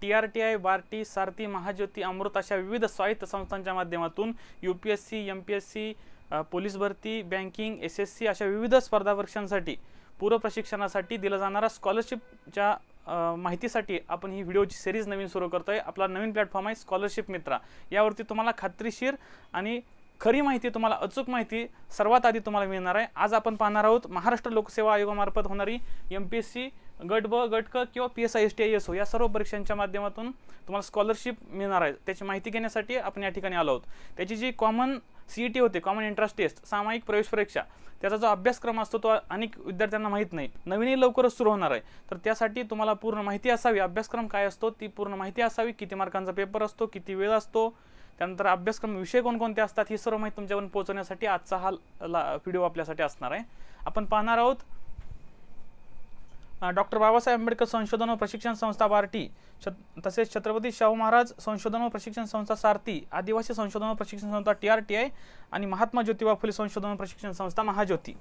T R T I BARTI SARTHI Mahajyoti Amrut अशा विविध स्वायत्त संस्थांच्या माध्यमातून U P S C M P S C police भरती बँकिंग एस एस सी अशा विविध स्पर्धा परीक्षांसाठी पूर्व प्रशिक्षणासाठी दिला जाणारा स्कॉलरशिपच्या माहितीसाठी आपण ही व्हिडिओची सिरीज नवीन सुरू करतो आहे आपला नवीन प्लॅटफॉर्म आहे स्कॉलरशिप मित्रा. यावरती तुम्हाला खात्रीशीर आणि खरी माहिती तुम्हाला अचूक माहिती सर्वात आधी तुम्हाला मिळणार आहे. आज आपण पाहणार आहोत महाराष्ट्र लोकसेवा आयोगामार्फत होणारी एम पी एस सी गट ब गट क किंवा P S I S T I S O या सर्व परीक्षांच्या माध्यमातून तुम्हाला स्कॉलरशिप मिळणार आहे. त्याची माहिती घेण्यासाठी आपण या ठिकाणी आलो आहोत. त्याची जी कॉमन सी ई टी होते कॉमन एंट्रन्स टेस्ट सामायिक प्रवेश परीक्षा त्याचा जो अभ्यासक्रम असतो तो अनेक विद्यार्थ्यांना माहीत नाही. नवीनही लवकरच सुरू होणार आहे. तर त्यासाठी तुम्हाला पूर्ण माहिती असावी. अभ्यासक्रम काय असतो ती पूर्ण माहिती असावी. किती मार्कांचा पेपर असतो किती वेळ असतो त्यानंतर अभ्यासक्रम विषय कोणकोणते असतात ही सर्व माहिती तुमच्यापर्यंत पोहोचवण्यासाठी आजचा हा व्हिडिओ आपल्यासाठी असणार आहे. आपण पाहणार आहोत डॉक्टर बाबासाहेब आंबेडकर संशोधन व प्रशिक्षण संस्था बार्टी छत तसेच छत्रपती शाहू महाराज संशोधन व प्रशिक्षण संस्था सारथी आदिवासी संशोधन व प्रशिक्षण संस्था टी आर टी आय आणि महात्मा ज्योतिबा फुले संशोधन व प्रशिक्षण संस्था महाज्योती.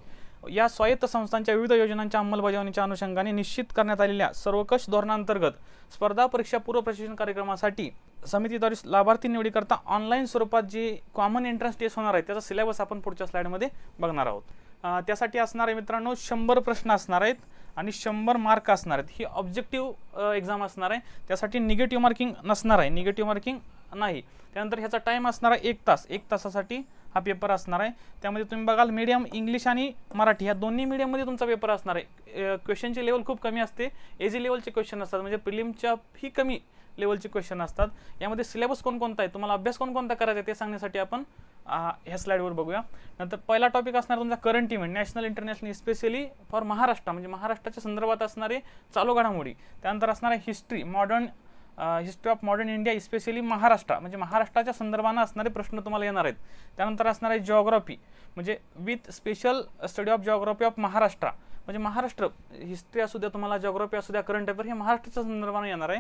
या स्वायत्त संस्थांच्या विविध योजनांच्या अंमलबजावणीच्या अनुषंगाने निश्चित करण्यात आलेल्या सर्वकष धोरणांतर्गत स्पर्धा परीक्षा पूर्व प्रशिक्षण कार्यक्रमासाठी समितीद्वारे लाभार्थी निवडीकरता ऑनलाईन स्वरूपात जी कॉमन एंट्रन्स टेस्ट होणार आहे त्याचा सिलेबस आपण पुढच्या स्लाईडमध्ये बघणार आहोत. त्यासाठी असणारे मित्रांनो शंभर प्रश्न असणार आहेत. आणि शंभर मार्क असणार आहेत. ही ऑब्जेक्टिव्ह एक्झाम असणार आहे. त्यासाठी निगेटिव्ह मार्किंग नसणार आहे. निगेटिव्ह मार्किंग नाही. त्यानंतर ह्याचा टाईम असणार आहे एक तास. एक तासासाठी हा पेपर असणार आहे. त्यामध्ये तुम्ही बघाल मीडियम इंग्लिश आणि मराठी ह्या दोन्ही मीडियममध्ये तुमचा पेपर असणार आहे. क्वेश्चनची लेवल खूप कमी असते. एजी लेवलचे क्वेश्चन असतात. म्हणजे प्रिलिमच्या ही कमी लेवलचे क्वेश्चन असतात. यामध्ये सिलेबस कोणकोणता आहे? तुम्हाला अभ्यास कोणकोणता करायचा आहे ते सांगण्यासाठी आपण ह्या स्लाईडवर बघूया. नंतर पहिला टॉपिक असणार तुमचा current event national international specially for Maharashtra म्हणजे महाराष्ट्राच्या संदर्भात असणारे चालू घडामोडी. त्यानंतर असणार आहे history modern history of modern India specially Maharashtra म्हणजे महाराष्ट्राच्या संदर्भानं असणारे प्रश्न तुम्हाला येणार आहेत. त्यानंतर असणार आहे म्हणजे with special study of geography of Maharashtra. म्हणजे महाराष्ट्र हिस्ट्री असू द्या तुम्हाला जॉग्रॉफी असू द्या करंट अफेअर हे महाराष्ट्राच्या संदर्भानं येणार आहे.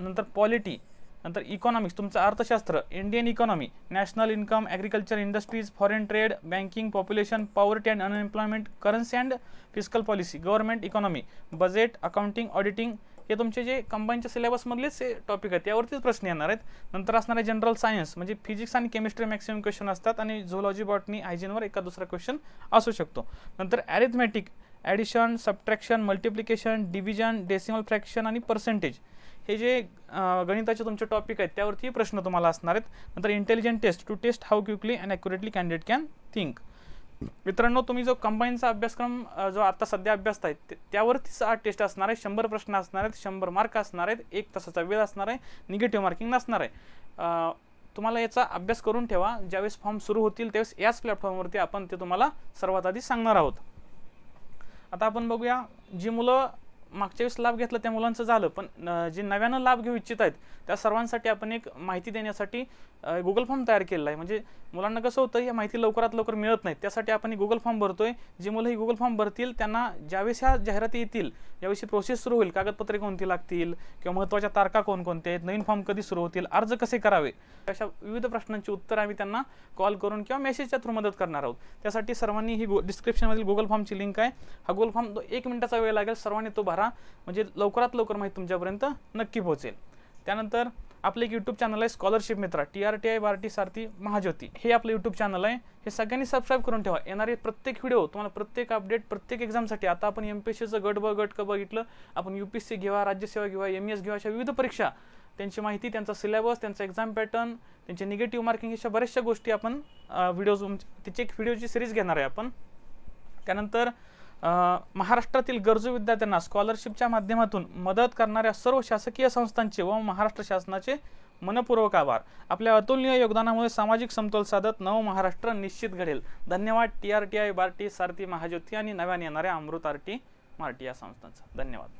नंतर पॉलिटी नंतर इकॉनॉमिक्स तुमचं अर्थशास्त्र Indian economy national income agriculture industries foreign trade banking population poverty and unemployment currency and physical policy government economy budget accounting auditing हे तुमचे जे कंबाईनच्या सिलेबसमधलेच टॉपिक आहेत त्यावरतीच प्रश्न येणार आहेत. नंतर असणारे जनरल सायन्स म्हणजे फिजिक्स आणि केमिस्ट्री मॅक्सिमम क्वेश्चन असतात आणि झोलॉजी बॉटनी हायजीनवर एका दुसरा क्वेश्चन असू शकतो. नंतर arithmetic addition subtraction multiplication division decimal fraction आणि पर्सेंटेज हे जे गणिताचे तुमचे टॉपिक आहेत त्यावरती प्रश्न तुम्हाला असणार आहेत. नंतर intelligent test to test how quickly and accurately candidate can think मित्रांनो तुम्ही जो कंबाईनचा अभ्यासक्रम जो आता सध्या अभ्यासत आहेत त्यावरती सहा टेस्ट असणार आहे शंभर प्रश्न असणार आहेत शंभर मार्क असणार आहेत एक तासाचा वेळ असणार आहे निगेटिव्ह मार्किंग नसणार आहे. तुम्हाला याचा अभ्यास करून ठेवा. ज्यावेळेस फॉर्म सुरू होतील त्यावेळेस याच प्लॅटफॉर्मवरती आपण ते तुम्हाला सर्वात आधी सांगणार आहोत. आता आपण बघूया जी मुलं मागच्या वेळेस लाभ घेतला त्या मुलांचं झालं पण जे नव्यानं लाभ घेऊ इच्छित आहेत त्या सर्वांसाठी आपण एक माहिती देण्यासाठी गुगल फॉर्म तयार केलेला आहे. म्हणजे मुलांना कसं होतं ही माहिती लवकरात लवकर मिळत नाही त्यासाठी आपण गुगल फॉर्म भरतोय. जी मुलं ही गुगल फॉर्म भरतील त्यांना ज्यावेळेस ह्या जाहिराती येतील ज्यावेळेस प्रोसेस सुरू होईल. कागदपत्रे कोणती लागतील किंवा महत्त्वाच्या तारखा कोणकोणत्या आहेत नवीन फॉर्म कधी सुरू होतील अर्ज कसे करावे? अशा विविध प्रश्नांची उत्तर आम्ही त्यांना कॉल करून किंवा मेसेजच्या थ्रू मदत करणार आहोत. त्यासाठी सर्वांनी ही गो डिस्क्रिप्शनमधील गुगल फॉर्मची लिंक आहे. हा गुगल फॉर्म तो एक मिनिटाचा वेळ लागेल. सर्वांनी तो भरा. म्हणजे लवकरात लवकर माहिती तुमच्यापर्यंत नक्की पोहोचेल. त्यानंतर आपलं एक यूट्यूब चॅनल आहे स्कॉलरशिप मित्रा T R T I BARTI SARTHI Mahajyoti हे आपलं यूट्यूब चॅनल आहे. हे सगळ्यांनी सबस्क्राईब करून ठेवा. येणारे प्रत्येक व्हिडिओ तुम्हाला प्रत्येक अपडेट प्रत्येक एक्झामसाठी आता आपण एम पी एस सीचं गट ब गट क बघितलं. आपण यू पी एस सी घेवा राज्यसेवा घेवा एम एस घेवा अशा विविध परीक्षा. त्यांची माहिती त्यांचा सिलेबस त्यांचा एक्झाम पॅटर्न त्यांचे निगेटिव्ह मार्किंग अशा बऱ्याचशा गोष्टी आपण व्हिडिओज त्याची एक व्हिडिओची सिरीज घेणार आहे आपण. त्यानंतर महाराष्ट्रातील गरजू विद्यार्थ्यांना स्कॉलरशिपच्या माध्यमातून मदत करणाऱ्या सर्व शासकीय संस्थांचे व महाराष्ट्र शासनाचे मनपूर्वक आभार. आपल्या अतुलनीय योगदानामुळे सामाजिक समतोल साधत नव महाराष्ट्र निश्चित घडेल. धन्यवाद. T R T I BARTI SARTHI Mahajyoti आणि नव्याने येणाऱ्या अमृत आर टी मार्टी या संस्थांचा. धन्यवाद.